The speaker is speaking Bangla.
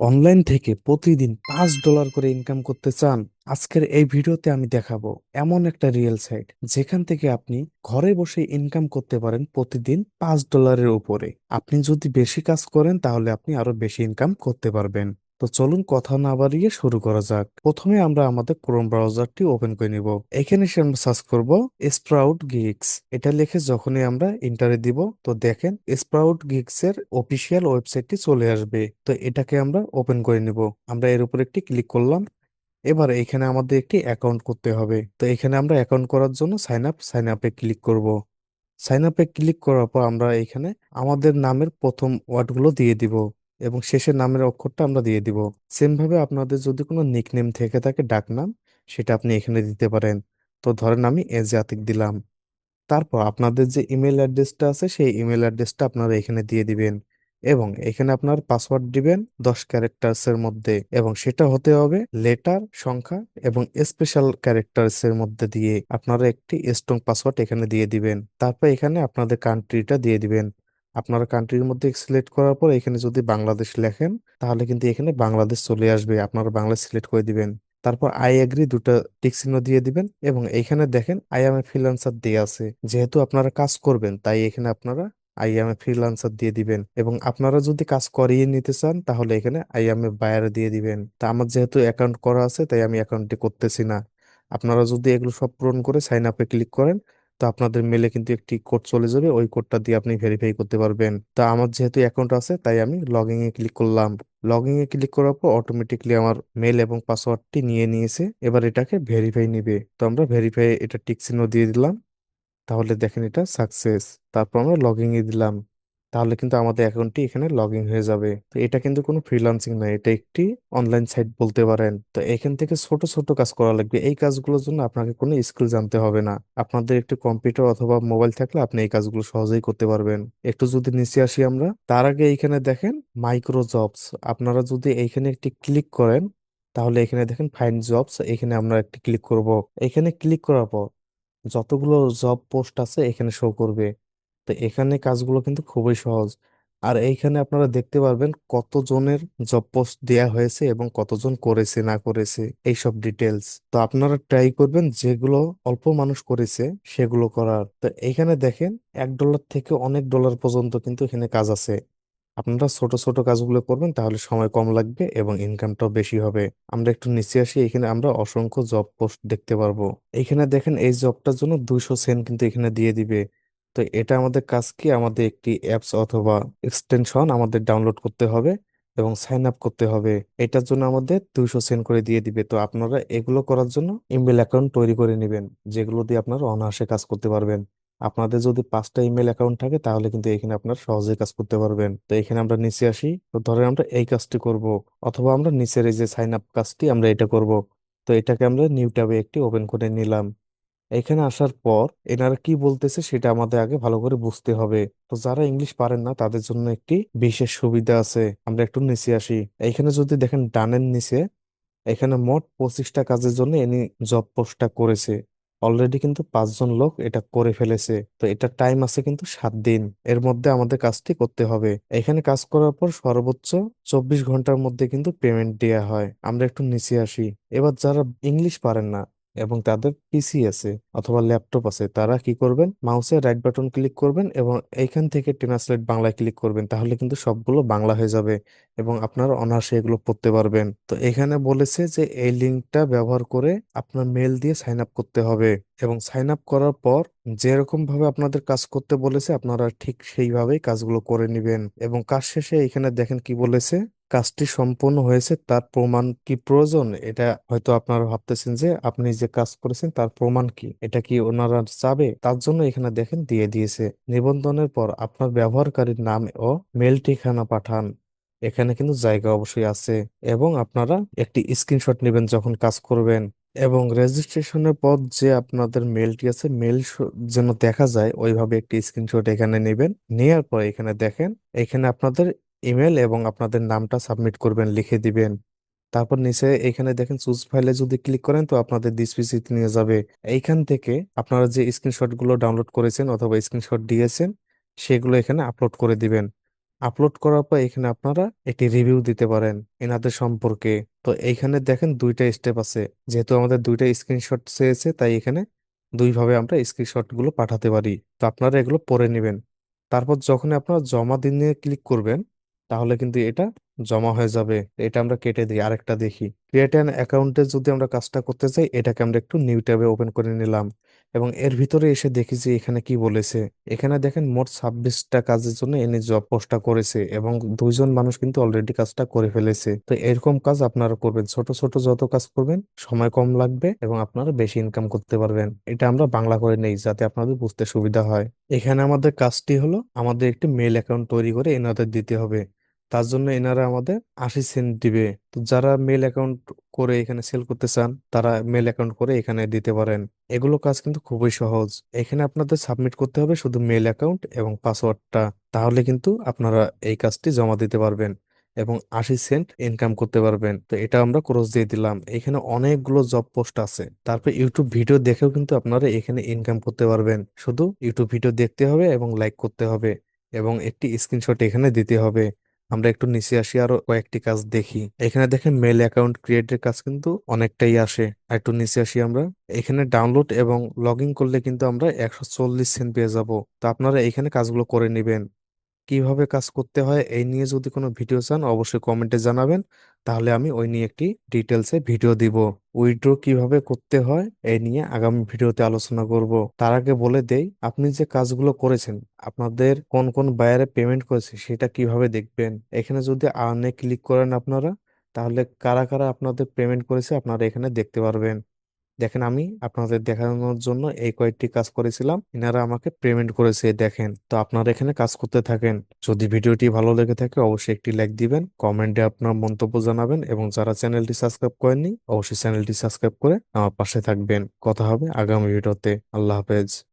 অনলাইন থেকে প্রতিদিন পাঁচ ডলার করে ইনকাম করতে চান, আজকের এই ভিডিওতে আমি দেখাবো এমন একটা রিয়েল সাইট যেখান থেকে আপনি ঘরে বসে ইনকাম করতে পারেন প্রতিদিন পাঁচ ডলারের উপরে। আপনি যদি বেশি কাজ করেন তাহলে আপনি আরও বেশি ইনকাম করতে পারবেন। তো চলুন কথা না বাড়িয়ে শুরু করা যাক। প্রথমে আমরা আমাদের ক্রোম ব্রাউজারটি ওপেন করে নিব। এখানে এসে আমরা সার্চ করব স্প্রাউট গিগস এটা লিখে যখনই আমরা ইন্টারে দিব, তো দেখেন স্প্রাউট গিগস এর অফিসিয়াল ওয়েবসাইটটি চলে আসবে। তো এটাকে আমরা ওপেন করে নিব। আমরা এর উপর একটি ক্লিক করলাম। এবার এখানে আমাদের একটি অ্যাকাউন্ট করতে হবে। তো এখানে আমরা অ্যাকাউন্ট করার জন্য সাইন আপ সাইন আপে ক্লিক করব। সাইন আপে ক্লিক করার পর আমরা এখানে আমাদের নামের প্রথম ওয়ার্ডগুলো দিয়ে দিব। এবং শেষের নামের অক্ষরটা আমরা দিয়ে দিব। সেম ভাবে আপনাদের যদি কোনো নিকনেম থেকে থাকে, ডাকনাম, সেটা আপনি এখানে দিতে পারেন। তো ধরেন আমি এজ আতিক দিলাম। তারপর আপনাদের যে ইমেল অ্যাড্রেসটা আছে, সেই ইমেল অ্যাড্রেসটা আপনারা এখানে দিয়ে দিবেন এবং এখানে আপনার পাসওয়ার্ড দিবেন দশ ক্যারেক্টার্স এর মধ্যে এবং সেটা হতে হবে লেটার সংখ্যা এবং স্পেশাল ক্যারেক্টার্স এর মধ্যে দিয়ে আপনারা একটি স্ট্রং পাসওয়ার্ড এখানে দিয়ে দিবেন। তারপর এখানে আপনাদের কান্ট্রিটা দিয়ে দিবেন। আপনারা কান্ট্রির মধ্যে সিলেক্ট করার পর এখানে যদি বাংলাদেশ লেখেন, তাহলে কিন্তু এখানে বাংলাদেশ চলে আসবে। আপনারা বাংলা সিলেক্ট করে দিবেন। তারপর আই এগ্রি দুটো টিক চিহ্ন দিয়ে দিবেন এবং এইখানে দেখেন আই এম এ ফ্রিল্যান্সার দিয়ে আছে। যেহেতু আপনারা কাজ করবেন, তাই এখানে আপনারা আই এম এ ফ্রিল্যান্সার দিয়ে দিবেন। এবং আপনারা যদি কাজ করিয়ে নিতে চান, তাহলে এখানে আই এম এ বায়ার দিয়ে দিবেন। তা আমার যেহেতু অ্যাকাউন্ট করা আছে, তাই আমি অ্যাকাউন্টটি করতেছি না। আপনারা যদি এগুলো সব পূরণ করে সাইন আপে ক্লিক করেন তো আপনাদের মেলে কিন্তু একটি কোড চলে যাবে। ওই কোডটা দিয়ে আপনি ভেরিফাই করতে পারবেন। তা আমার যেহেতু অ্যাকাউন্ট আছে, তাই আমি লগইন এ ক্লিক করলাম। লগইন এ ক্লিক করার পর অটোমেটিকলি আমার মেল এবং পাসওয়ার্ডটি নিয়ে নিয়েছে। এবার এটাকে ভেরিফাই নিবে। তো আমরা ভেরিফাই এটা টিক চিহ্ন দিয়ে দিলাম। তাহলে দেখেন এটা সাকসেস তারপর আমরা লগ ইন এ দিলাম। তাহলে কিন্তু আমাদের অ্যাকাউন্টটি এখানে লগ ইন হয়ে যাবে। তো এটা কিন্তু কোনো ফ্রিল্যান্সিং নয়, এটা একটি অনলাইন সাইট বলতে পারেন। তো এখান থেকে ছোট ছোট কাজ করা লাগবে। এই কাজগুলোর জন্য আপনাকে কোনো স্কিল জানতে হবে না। আপনাদের একটি কম্পিউটার অথবা মোবাইল থাকলে আপনি এই কাজগুলো সহজেই করতে পারবেন। একটু যদি নিচে আসি আমরা, তার আগে এইখানে দেখেন মাইক্রো জবস আপনারা যদি এইখানে একটি ক্লিক করেন, তাহলে এখানে দেখেন ফাইন্ড জবস, এখানে আমরা একটি ক্লিক করব। এখানে ক্লিক করার পর যতগুলো জব পোস্ট আছে এখানে শো করবে। তো এখানে কাজগুলো কিন্তু খুবই সহজ। আর এইখানে আপনারা দেখতে পারবেন কতজনের জব পোস্ট দেয়া হয়েছে এবং কতজন করেছে, না করেছে, এইসব ডিটেলস তো আপনারা ট্রাই করবেন যেগুলো অল্প মানুষ করেছে সেগুলো করার। তো এখানে দেখেন এক ডলার থেকে অনেক ডলার পর্যন্ত কিন্তু এখানে কাজ আছে। আপনারা ছোট ছোট কাজগুলো করবেন তাহলে সময় কম লাগবে এবং ইনকামটাও বেশি হবে। আমরা একটু নিচে আসি, এখানে আমরা অসংখ্য জব পোস্ট দেখতে পারব। এখানে দেখেন এই জবটার জন্য দুইশো সেন্ট কিন্তু এখানে দিয়ে দিবে। তো এটা আমাদের কাজ কি? আমাদের একটি অ্যাপস অথবা এক্সটেনশন আমাদের ডাউনলোড করতে হবে এবং সাইন আপ করতে হবে। এটার জন্য আমাদের দুইশো সেন্ট করে দিয়ে দিবে। তো আপনারা এগুলো করার জন্য ইমেল অ্যাকাউন্ট তৈরি করে নেবেন, যেগুলো দিয়ে আপনারা অনায়াসে কাজ করতে পারবেন। আপনাদের যদি পাঁচটা ইমেল অ্যাকাউন্ট থাকে, তাহলে কিন্তু এখানে আপনার সহজে কাজ করতে পারবেন। তো এখানে আমরা নিচে আসি। তো ধরেন আমরা এই কাজটি করব, অথবা আমরা নিচের এই যে সাইন আপ কাজটি আমরা এটা করব। তো এটাকে আমরা নিউ ট্যাবে একটি ওপেন করে নিলাম। এখানে আসার পর এনারা কি বলতেছে সেটা আমাদের আগে ভালো করে বুঝতে হবে। তো যারা ইংলিশ পারেন না, তাদের জন্য একটি বিশেষ সুবিধা আছে। আমরা একটু নিচে আসি। এইখানে যদি দেখেন ডানের নিচে, এখানে মোট পঁচিশটা কাজের জন্য এনি জব পোস্টটা করেছে। অলরেডি কিন্তু পাঁচজন লোক এটা করে ফেলেছে। তো এটা টাইম আছে কিন্তু সাত দিন। এর মধ্যে আমাদের কাজটি করতে হবে। এখানে কাজ করার পর সর্বোচ্চ চব্বিশ ঘণ্টার মধ্যে কিন্তু পেমেন্ট দেওয়া হয়। আমরা একটু নিচে আসি। এবার যারা ইংলিশ পারেন না এবং তাদের পিসি আছে অথবা ল্যাপটপ আছে, তারা কি করবেন? মাউসে রাইট বাটন ক্লিক করবেন এবং এইখান থেকে ট্রান্সলেট বাংলায় ক্লিক করবেন, তাহলে কিন্তু সবগুলো বাংলা হয়ে যাবে এবং আপনারা অনায়াসে এগুলো পড়তে পারবেন। তো এখানে বলেছে যে এই লিঙ্কটা ব্যবহার করে আপনার মেল দিয়ে সাইন আপ করতে হবে এবং সাইন আপ করার পর যেরকম ভাবে আপনাদের কাজ করতে বলেছে, আপনারা ঠিক সেইভাবেই কাজগুলো করে নেবেন। এবং কাজ শেষে এখানে দেখেন কি বলেছে, কাজটি সম্পূর্ণ হয়েছে, তার প্রমাণ কি প্রয়োজন? এটা হয়তো আপনারা ভাবতেছেন যে, আপনি যে কাজ করেছেন তার প্রমাণ কি? এটা কি ওনারা চাবে? তার জন্য এখানে দেখেন দিয়ে দিয়েছে, নিবন্ধনের পর আপনার ব্যবহারকারীর নাম ও মেল ঠিকানা পাঠান। এখানে কিন্তু জায়গা অবশ্যই আছে এবং আপনারা একটি স্ক্রিনশট নেবেন যখন কাজ করবেন। এবং রেজিস্ট্রেশনের পর যে আপনাদের মেলটি আছে মেল যেন দেখা যায়, ওইভাবে একটি স্ক্রিনশট এখানে নেবেন। নেওয়ার পর এখানে দেখেন, এখানে আপনাদের ইমেল এবং আপনাদের নামটা সাবমিট করবেন, লিখে দিবেন। তারপর নিচে এখানে দেখেন চুজ ফাইলে যদি ক্লিক করেন, তো আপনাদের দিস পিসিতে নিয়ে যাবে। এইখান থেকে আপনারা যে স্ক্রিনশটগুলো ডাউনলোড করেছেন অথবা স্ক্রিনশট দিয়েছেন, সেগুলো এখানে আপলোড করে দিবেন। আপলোড করার পর এখানে আপনারা একটি রিভিউ দিতে পারেন এনাদের সম্পর্কে। তো এইখানে দেখেন দুইটা স্টেপ আছে। যেহেতু আমাদের দুইটা স্ক্রিনশট চেয়েছে, তাই এখানে দুইভাবে আমরা স্ক্রিনশটগুলো পাঠাতে পারি। তো আপনারা এগুলো পরে নেবেন। তারপর যখন আপনারা জমা দিনে ক্লিক করবেন, তাহলে কিন্তু এটা জমা হয়ে যাবে, এটা আমরা কেটে দিই, আরেকটা দেখি। ক্রিয়েট অ্যান অ্যাকাউন্টে যদি আমরা কাজটা করতে চাই, এটাকে আমরা একটু নিউ ট্যাবে ওপেন করে নিলাম। এবং এর ভিতরে এসে দেখি যে এখানে কি বলেছে। এখানে দেখেন মোট ছাব্বিশটা কাজের জন্য এনে জব পোস্টটা করেছে এবং দুইজন মানুষ কিন্তু অলরেডি কাজটা করে ফেলেছে। তো এরকম কাজ আপনারা করবেন। ছোট ছোট যত কাজ করবেন, সময় কম লাগবে এবং আপনারা বেশি ইনকাম করতে পারবেন। এটা আমরা বাংলা করে নেই, যাতে আপনাদের বুঝতে সুবিধা হয়। এখানে আমাদের কাজটি হলো, আমাদের একটি মেল অ্যাকাউন্ট তৈরি করে এনাদের দিতে হবে। তার জন্য এনারা আমাদের আশি সেন্ট দিবে। তো যারা মেল অ্যাকাউন্ট করে এখানে সেল করতে চান, তারা মেল অ্যাকাউন্ট করে এখানে দিতে পারেন। এগুলো কাজ কিন্তু খুবই সহজ। এখানে আপনাদের সাবমিট করতে হবে শুধু মেল অ্যাকাউন্ট এবং পাসওয়ার্ডটা তাহলে কিন্তু আপনারা এই কাজটি জমা দিতে পারবেন এবং আশি সেন্ট ইনকাম করতে পারবেন। তো এটা আমরা ক্রস দিয়ে দিলাম। এখানে অনেকগুলো জব পোস্ট আছে। তারপর ইউটিউব ভিডিও দেখেও কিন্তু আপনারা এখানে ইনকাম করতে পারবেন। শুধু ইউটিউব ভিডিও দেখতে হবে এবং লাইক করতে হবে এবং একটি স্ক্রিনশট এখানে দিতে হবে। আমরা একটু নিচে আসি, আরও কয়েকটি কাজ দেখি। এখানে দেখেন মেল অ্যাকাউন্ট ক্রিয়েটের কাজ কিন্তু অনেকটাই আসে। একটু নিচে আসি আমরা। এখানে ডাউনলোড এবং লগ করলে কিন্তু আমরা একশো চল্লিশ সেন্ট পেয়ে যাব। তো আপনারা এখানে কাজগুলো করে নেবেন। কীভাবে কাজ করতে হয় এই নিয়ে যদি কোনো ভিডিও চান, অবশ্যই কমেন্টে জানাবেন। তাহলে আমি ওই নিয়ে একটি ডিটেলসে ভিডিও দিব। উইড্রো কীভাবে করতে হয় এই নিয়ে আগামী ভিডিওতে আলোচনা করব। তার আগে বলে দেই, আপনি যে কাজগুলো করেছেন, আপনাদের কোন কোন বায়ারে পেমেন্ট করেছে সেটা কীভাবে দেখবেন? এখানে যদি আর্নে ক্লিক করেন আপনারা, তাহলে কারা কারা আপনাদের পেমেন্ট করেছে আপনারা এখানে দেখতে পারবেন। দেখেন আমি আপনাদের দেখানোর জন্য এই কয়েকটি কাজ করেছিলাম। এনারা আমাকে পেমেন্ট করেছে, দেখেন। তো আপনারা এখানে কাজ করতে থাকেন। যদি ভিডিওটি ভালো লেগে থাকে, অবশ্যই একটি লাইক দিবেন, কমেন্টে আপনার মন্তব্য জানাবেন এবং যারা চ্যানেলটি সাবস্ক্রাইব করেননি, অবশ্যই চ্যানেলটি সাবস্ক্রাইব করে আমার পাশে থাকবেন। কথা হবে আগামী ভিডিওতে। আল্লাহ হাফেজ।